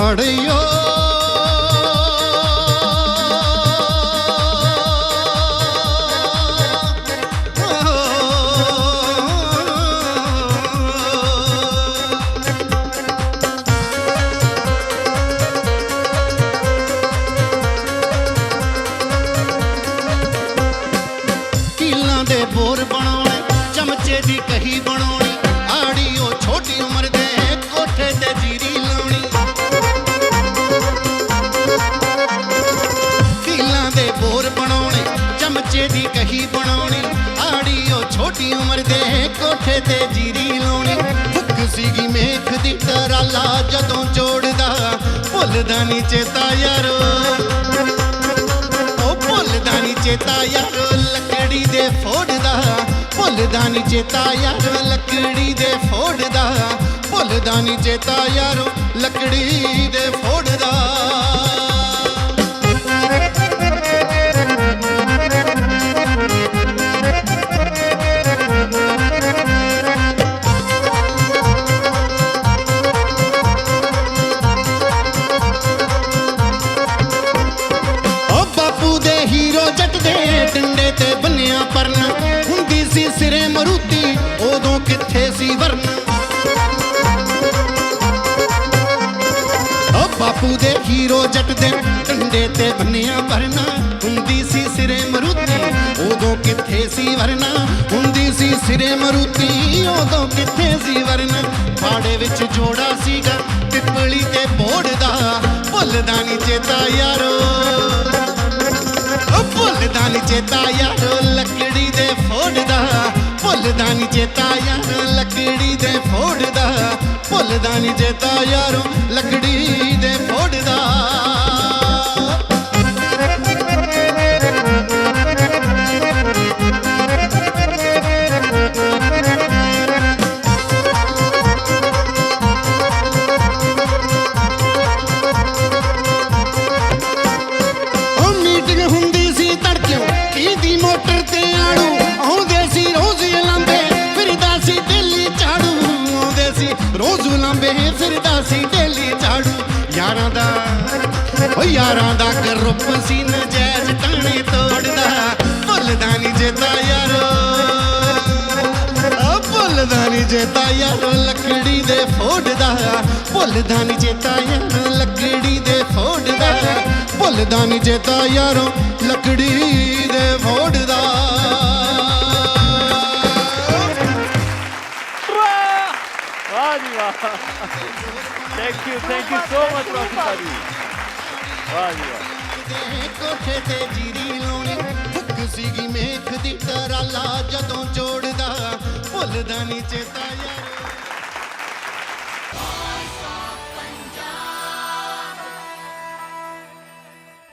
ਫੜਿਓ ਕੀਲਾਂ ਦੇ ਬੋਰ ਬਣਾਉਣੇ ਚਮਚੇ ਦੀ ਕਹੀ ਬਣਾਉਣੀ। ਬਣਾਉਣੇ, ਚਮਚੇ ਦੀ ਕਹੀ ਬਣਾਉਣੀ। ਆੜੀ ਛੋਟੀ ਉਮਰ ਦੇ ਕੋਠੇ ਤੇ ਜੀਰੀ ਲਾਉਣੀ। ਹੁੱਕ ਸੀਗੀ ਮੇਖ ਦੀ ਟਰਾਲਾ ਜਦੋਂ ਜੋੜਦਾ ਭੁੱਲਦਾ ਨਹੀਂ ਚੇਤਾ ਯਾਰੋ। ਉਹ ਭੁੱਲਦਾ ਨਹੀਂ ਚੇਤਾ ਯਾਰੋ, ਲੱਕੜੀ ਦੇ ਫੋੜਦਾ ਭੁੱਲਦਾ ਨਹੀਂ ਚੇਤਾ ਯਾਰੋ, ਲੱਕੜੀ ਦੇ ਫੋੜਦਾ ਭੁੱਲਦਾ ਨਹੀਂ ਚੇਤਾ ਯਾਰੋ, ਲੱਕੜੀ ਦੇ ਫੋੜਦਾ ਤੇ ਬੰਨਿਆ ਪਰਨ। ਹੁੰਦੀ ਸੀ ਸਿਰੇ ਮਰੂਤੀ, ਉਦੋਂ ਕਿੱਥੇ ਸੀ ਵਰਨ। ਓ ਬਾਪੂ ਦੇ ਹੀਰੋ ਜੱਟ ਦੇ ਡੰਡੇ ਤੇ ਬੰਨਿਆ ਪਰਨ। ਹੁੰਦੀ ਸੀ ਸਿਰੇ ਮਰੂਤੀ, ਉਦੋਂ ਕਿੱਥੇ ਸੀ ਵਰਨ। ਹੁੰਦੀ ਸੀ ਸਿਰੇ ਮਰੂਤੀ, ਉਦੋਂ ਕਿੱਥੇ ਸੀ ਵਰਨ। ਪਾੜੇ ਵਿੱਚ ਜੋੜਾ ਸੀਗਾ, ਪਿੱਪਲੀ ਤੇ ਬੋੜ ਦਾ ਭੁੱਲਦਾ ਨਹੀਂ ਚੇਤਾ ਯਾਰੋ। ਚੇਤਾ ਯਾਰੋ ਲੱਕੜੀ ਦੇ ਫੋੜਦਾ ਭੁੱਲਦਾ ਨੀ ਚੇਤਾ ਯਾਰੋ ਲੱਕੜੀ ਦੇ ਫੋੜਦਾ ਭੁੱਲਦਾ ਨੀ ਚੇਤਾ ਯਾਰੋ ਲੱਕੜੀ ਦੇ ਫੋੜਦਾ ਮੋਟਰ ਤੇ ਆੜੂ। ਆਉਂਦੇ ਸੀ ਰੋਜ਼ ਲਾਂਬੇ, ਫਿਰਦਾ ਸੀ ਦਿੱਲੀ ਝਾੜੂ। ਆਉਂਦੇ ਸੀ ਰੋਜ਼ ਲਾਂਬੇ, ਫਿਰਦਾ ਸੀ ਦਿੱਲੀ ਝਾੜੂ। ਯਾਰਾਂ ਦਾ, ਓ ਯਾਰਾਂ ਦਾ ਗਰੁੱਪ ਸੀ ਨਜਾਇਜ਼ ਟਾਣੇ ਤੋੜਦਾ। ਭੁੱਲਦਾ ਨਹੀਂ ਚੇਤਾ ਯਾਰੋ। ਭੁੱਲਦਾ ਨਹੀਂ ਚੇਤਾ ਯਾਰੋ, ਲੱਕੜੀ ਦੇ ਫੋੜਦਾ। ਭੁੱਲਦਾ ਨਹੀਂ ਚੇਤਾ ਯਾਰੋ, ਲੱਕੜੀ ਦੇ ਫੋੜਦਾ। ਭੁੱਲਦਾ ਨਹੀਂ ਚੇਤਾ ਯਾਰੋ, ਲੱਕੜੀ ਦੇ ਫੋੜਦਾ ਵਾਹ ਜੀ ਵਾਹ। Thank you thank you so much Roshan ਭਾਜੀ ਵਾਹ ਜੀ ਵਾਹ। ਕੋਠੇ ਤੇ ਜੀਰੀ ਲਾਉਣੀ ਹੁੱਕ ਸੀਗੀ ਮੇਖ ਦੀ ਟਰਾਲਾ ਜਦੋਂ ਜੋੜਦਾ ਭੁੱਲਦਾ ਨਹੀਂ ਚੇਤਾ ਯਾਰੋ।